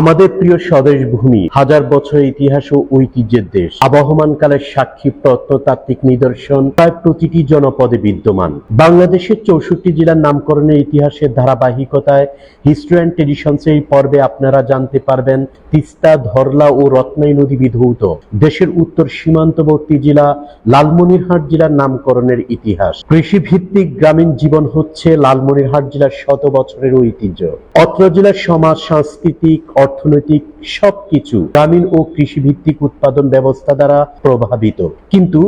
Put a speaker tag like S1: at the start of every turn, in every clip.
S1: আমাদের প্রিয় স্বদেশ ভূমি, হাজার বছরের ইতিহাস ও ঐতিহ্যের দেশ। আবহমান কালের সাক্ষী প্রত্নতাত্ত্বিক নিদর্শন প্রায় প্রতিটি জনপদে বিদ্যমান। বাংলাদেশের চৌষট্টি জেলার নামকরণের ইতিহাসের ধারাবাহিকতায় হিস্ট্রি অ্যান্ড ট্রেডিশনস এই পর্বে আপনারা জানতে পারবেন তিস্তা, ধরলা ও রত্নাই নদী বিধৌত। দেশের উত্তর সীমান্তবর্তী জেলা লালমনিরহাট জেলার নামকরণের ইতিহাস। কৃষি ভিত্তিক গ্রামীণ জীবন হচ্ছে লালমনিরহাট জেলার শত বছরের ঐতিহ্য। অত্র জেলার সমাজ, সাংস্কৃতিক অর্থনৈতিক সবকিছু গ্রামীণ ও কৃষি ভিত্তিক উৎপাদন ব্যবস্থা দ্বারা প্রভাবিত। কিন্তু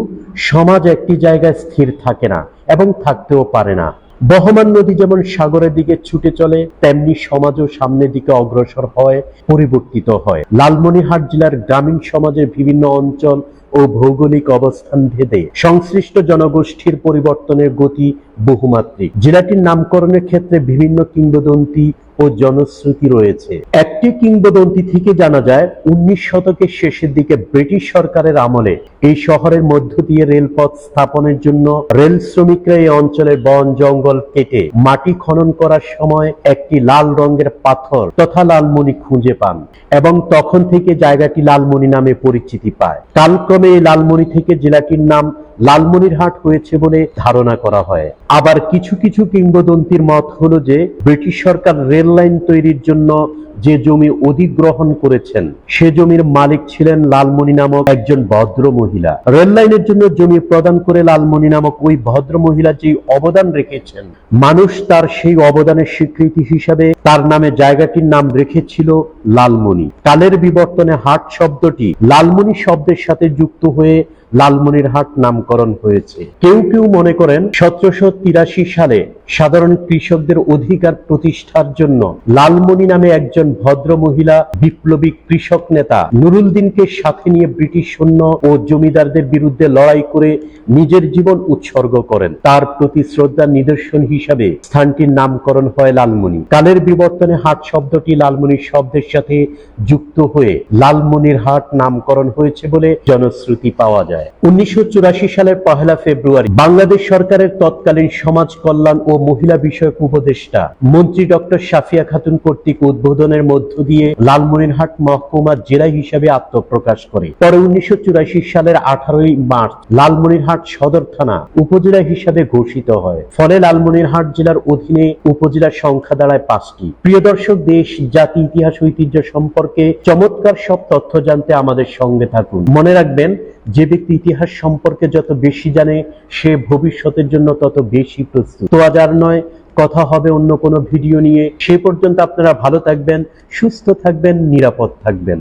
S1: সমাজ একটি জায়গায় স্থির থাকে না এবং থাকতেও পারে না। বহমান নদী যেমন সাগরের দিকে ছুটে চলে, তেমনি সমাজও সামনের দিকে অগ্রসর হয় পরিবর্তিত হয়। লালমনিরহাট জেলার গ্রামীণ সমাজের বিভিন্ন অঞ্চল ও ভৌগোলিক অবস্থান ভেদে সংশ্লিষ্ট জনগোষ্ঠীর পরিবর্তনের গতি বহুমাত্রিক। জেলাটির নামকরণের ক্ষেত্রে বিভিন্ন কিংবদন্তি ও জনশ্রুতি রয়েছে। একটি কিংবদন্তি থেকে জানা যায়, উনিশ শতকের শেষের দিকে ব্রিটিশ সরকারের আমলে এই শহরের মধ্য দিয়ে রেলপথ স্থাপনের জন্য রেল শ্রমিকরা এই অঞ্চলের বন জঙ্গল কেটে মাটি খনন করার সময় একটি লাল রঙের পাথর তথা লালমণি খুঁজে পান এবং তখন থেকে জায়গাটি লালমণি নামে পরিচিতি পায়। কালক্রমে এই লালমণি থেকে জেলাটির নাম লালমনিরহাট হয়েছে বলে ধারণা করা হয়। আবার কিছু কিছু কিংবদন্তির মত হলো যে, ব্রিটিশ সরকার রেল লাইন তৈরির জন্য যে জমি অধিগ্রহণ করেছেন, সে জমির মালিক ছিলেন লালমণি নামক একজন ভদ্র মহিলা। রেল লাইনের জন্য জমি প্রদান করে লালমণি নামক ওই ভদ্র মহিলা যে অবদান রেখেছেন, মানুষ তার সেই অবদানের স্বীকৃতি হিসাবে তার নামে জায়গাটির নাম রেখেছিল লালমণি কালের বিবর্তনে হাট শব্দটি লালমণি শব্দের সাথে যুক্ত হয়ে লালমনিরহাট নামকরণ হয়েছে। কেউ কেউ মনে করেন সতেরোশো তিরাশি সালে সাধারণ কৃষকদের অধিকার প্রতিষ্ঠার জন্য লালমণি নামে একজন ভদ্র মহিলা বিপ্লবী কৃষক নেতা নুরুলদিনকে সাথে নিয়ে ব্রিটিশ সৈন্য ও জমিদারদের বিরুদ্ধে লড়াই করে নিজের জীবন উৎসর্গ করেন। তার প্রতি শ্রদ্ধা নিদর্শন হিসাবে স্থানটির নামকরণ হয় লালমণি কালের বিবর্তনে হাট শব্দটি লালমনির শব্দের সাথে যুক্ত হয়ে লালমনির হাট নামকরণ হয়েছে বলে জনশ্রুতি পাওয়া যায়। উনিশশো চুরাশি সালের পহেলা ফেব্রুয়ারি বাংলাদেশ সরকারের তৎকালীন সমাজ কল্যাণ ও মহিলা বিষয়ক উপদেষ্টা মন্ত্রী ডক্টর সাফিয়া খাতুন কর্তৃক উদ্বোধনের মধ্য দিয়ে লালমনিরহাট মহকুমা জেলা হিসাবে আত্মপ্রকাশ করে। পরে উনিশশো চুরাশি সালের আঠারোই মার্চ লালমনিরহাট সদর থানা উপজেলা হিসাবে ঘোষিত হয়। ফলে লালমনিরহাট জেলার অধীনে উপজেলার সংখ্যা দাঁড়ায় পাঁচটি। প্রিয় দর্শক, দেশ, জাতি, ইতিহাস, ঐতিহ্য সম্পর্কে চমৎকার সব তথ্য জানতে আমাদের সঙ্গে থাকুন। মনে রাখবেন, যে ব্যক্তি ইতিহাস সম্পর্কে যত বেশি জানে, সে ভবিষ্যতের জন্য তত বেশি প্রস্তুত। তো আজ আর নয়, কথা হবে অন্য কোনো ভিডিও নিয়ে। সে পর্যন্ত আপনারা ভালো থাকবেন, সুস্থ থাকবেন, নিরাপদ থাকবেন।